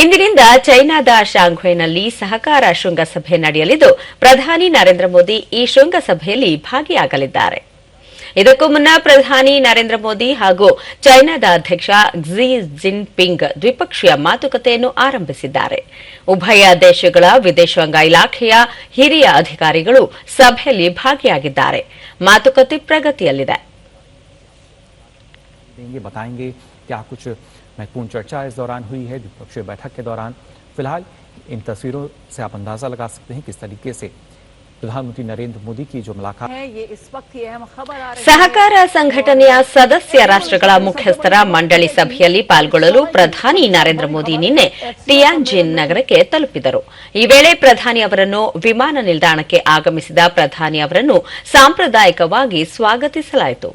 ಇಂದಿನಿಂದ ಚೈನಾದ ಶಾಂಘೈನಲ್ಲಿ ಸಹಕಾರ ಶೃಂಗಸಭೆ ನಡೆಯಲಿದ್ದು, ಪ್ರಧಾನಿ ನರೇಂದ್ರ ಮೋದಿ ಈ ಶೃಂಗಸಭೆಯಲ್ಲಿ ಭಾಗಿಯಾಗಲಿದ್ದಾರೆ. ಇದಕ್ಕೂ ಮುನ್ನ ಪ್ರಧಾನಿ ನರೇಂದ್ರ ಮೋದಿ ಹಾಗೂ ಚೈನಾದ ಅಧ್ಯಕ್ಷ ಕ್ಸಿ ಜಿನ್ಪಿಂಗ್ ದ್ವಿಪಕ್ಷೀಯ ಮಾತುಕತೆಯನ್ನು ಆರಂಭಿಸಿದ್ದಾರೆ. ಉಭಯ ದೇಶಗಳ ವಿದೇಶಾಂಗ ಇಲಾಖೆಯ ಹಿರಿಯ ಅಧಿಕಾರಿಗಳು ಸಭೆಯಲ್ಲಿ ಭಾಗಿಯಾಗಿದ್ದಾರೆ. ಮಾತುಕತೆ ಪ್ರಗತಿಯಲ್ಲಿದೆ. देंगे बताएंगे क्या कुछ महत्वपूर्ण चर्चा इस दौरान हुई है द्विपक्षीय बैठक के दौरान फिलहाल इन तस्वीरों से आप अंदाजा लगा सकते हैं किस तरीके से प्रधानमंत्री नरेंद्र मोदी की जो मुलाकात है ये इस वक्त की अहम खबर आ रही ಸಹಕಾರ ಸಂಘಟನೆಯ ಸದಸ್ಯ ರಾಷ್ಟ್ರಗಳ ಮುಖ್ಯಸ್ಥರ ಮಂಡಳಿ ಸಭೆಯಲ್ಲಿ ಪಾಲ್ಗೊಳ್ಳಲು ಪ್ರಧಾನಿ ನರೇಂದ್ರ ಮೋದಿ ನಿನ್ನೆ ಟಿಯಾನ್ಜಿನ್ ನಗರಕ್ಕೆ ತಲುಪಿದರು ಈ ವೇಳೆ ಪ್ರಧಾನಿ ಅವರನ್ನು ವಿಮಾನ ನಿಲ್ದಾಣಕ್ಕೆ ಆಗಮಿಸಿದ ಪ್ರಧಾನಿ ಅವರನ್ನು ಸಾಂಪ್ರದಾಯಿಕವಾಗಿ ಸ್ವಾಗತಿಸಲಾಯಿತು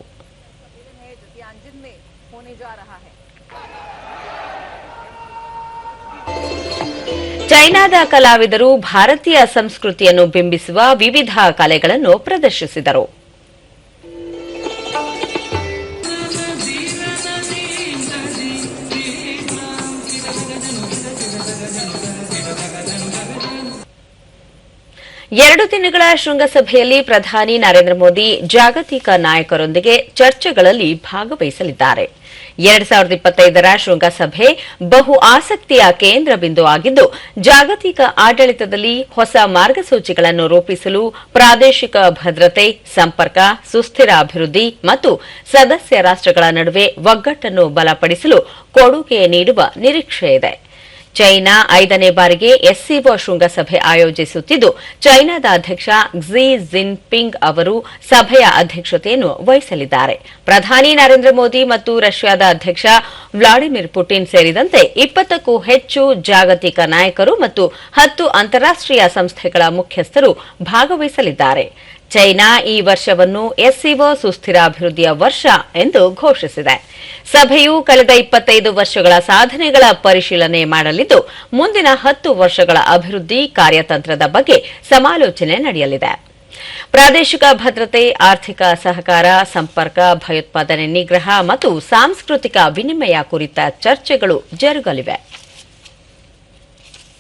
ಚೈನಾದ ಕಲಾವಿದರು ಭಾರತೀಯ ಸಂಸ್ಕೃತಿಯನ್ನು ಬಿಂಬಿಸುವ ವಿವಿಧ ಕಲೆಗಳನ್ನು ಪ್ರದರ್ಶಿಸಿದರು. ಎರಡು ದಿನಗಳ ಶೃಂಗಸಭೆಯಲ್ಲಿ ಪ್ರಧಾನಿ ನರೇಂದ್ರ ಮೋದಿ ಜಾಗತಿಕ ನಾಯಕರೊಂದಿಗೆ ಚರ್ಚೆಗಳಲ್ಲಿ ಭಾಗವಹಿಸಲಿದ್ದಾರೆ. ಎರಡ್ ಸಾವಿರದ ಇಪ್ಪತ್ತೈದರ ಶೃಂಗಸಭೆ ಬಹು ಆಸಕ್ತಿಯ ಕೇಂದ್ರ ಬಿಂದು ಆಗಿದ್ದು, ಜಾಗತಿಕ ಆಡಳಿತದಲ್ಲಿ ಹೊಸ ಮಾರ್ಗಸೂಚಿಗಳನ್ನು ರೂಪಿಸಲು ಪ್ರಾದೇಶಿಕ ಭದ್ರತೆ, ಸಂಪರ್ಕ, ಸುಸ್ಥಿರ ಅಭಿವೃದ್ಧಿ ಮತ್ತು ಸದಸ್ಯ ರಾಷ್ಟ್ರಗಳ ನಡುವೆ ಒಗ್ಗಟ್ಟನ್ನು ಬಲಪಡಿಸಲು ಕೊಡುಗೆ ನೀಡುವ ನಿರೀಕ್ಷೆಯಿದೆ ಚೈನಾ ಐದನೇ ಬಾರಿಗೆ ಎಸ್ಸಿಒ ಶೃಂಗಸಭೆ ಆಯೋಜಿಸುತ್ತಿದ್ದು, ಚೈನಾದ ಅಧ್ಯಕ್ಷ ಕ್ಸಿ ಜಿನ್ಪಿಂಗ್ ಅವರು ಸಭೆಯ ಅಧ್ಯಕ್ಷತೆಯನ್ನು ವಹಿಸಲಿದ್ದಾರೆ. ಪ್ರಧಾನಿ ನರೇಂದ್ರ ಮೋದಿ ಮತ್ತು ರಷ್ಯಾದ ಅಧ್ಯಕ್ಷ ವ್ಲಾಡಿಮಿರ್ ಪುಟಿನ್ ಸೇರಿದಂತೆ ಇಪ್ಪತ್ತಕ್ಕೂ ಹೆಚ್ಚು ಜಾಗತಿಕ ನಾಯಕರು ಮತ್ತು ಹತ್ತು ಅಂತಾರಾಷ್ಟೀಯ ಸಂಸ್ಥೆಗಳ ಮುಖ್ಯಸ್ಥರು ಭಾಗವಹಿಸಲಿದ್ದಾರೆ. ಚೈನಾ ಈ ವರ್ಷವನ್ನು ಎಸ್ಸಿಒ ಸುಸ್ಥಿರ ಅಭಿವೃದ್ಧಿಯ ವರ್ಷ ಎಂದು ಘೋಷಿಸಿದೆ. ಸಭೆಯು ಕಳೆದ ಇಪ್ಪತ್ತೈದು ವರ್ಷಗಳ ಸಾಧನೆಗಳ ಪರಿಶೀಲನೆ ಮಾಡಲಿದ್ದು, ಮುಂದಿನ ಹತ್ತು ವರ್ಷಗಳ ಅಭಿವೃದ್ಧಿ ಕಾರ್ಯತಂತ್ರದ ಬಗ್ಗೆ ಸಮಾಲೋಚನೆ ನಡೆಯಲಿದೆ. ಪ್ರಾದೇಶಿಕ ಭದ್ರತೆ, ಆರ್ಥಿಕ ಸಹಕಾರ, ಸಂಪರ್ಕ, ಭಯೋತ್ಪಾದನೆ, ನಿಗ್ರಹ ಮತ್ತು ಸಾಂಸ್ಕೃತಿಕ ವಿನಿಮಯ ಕುರಿತ ಚರ್ಚೆಗಳು ಜರುಗಲಿವೆ.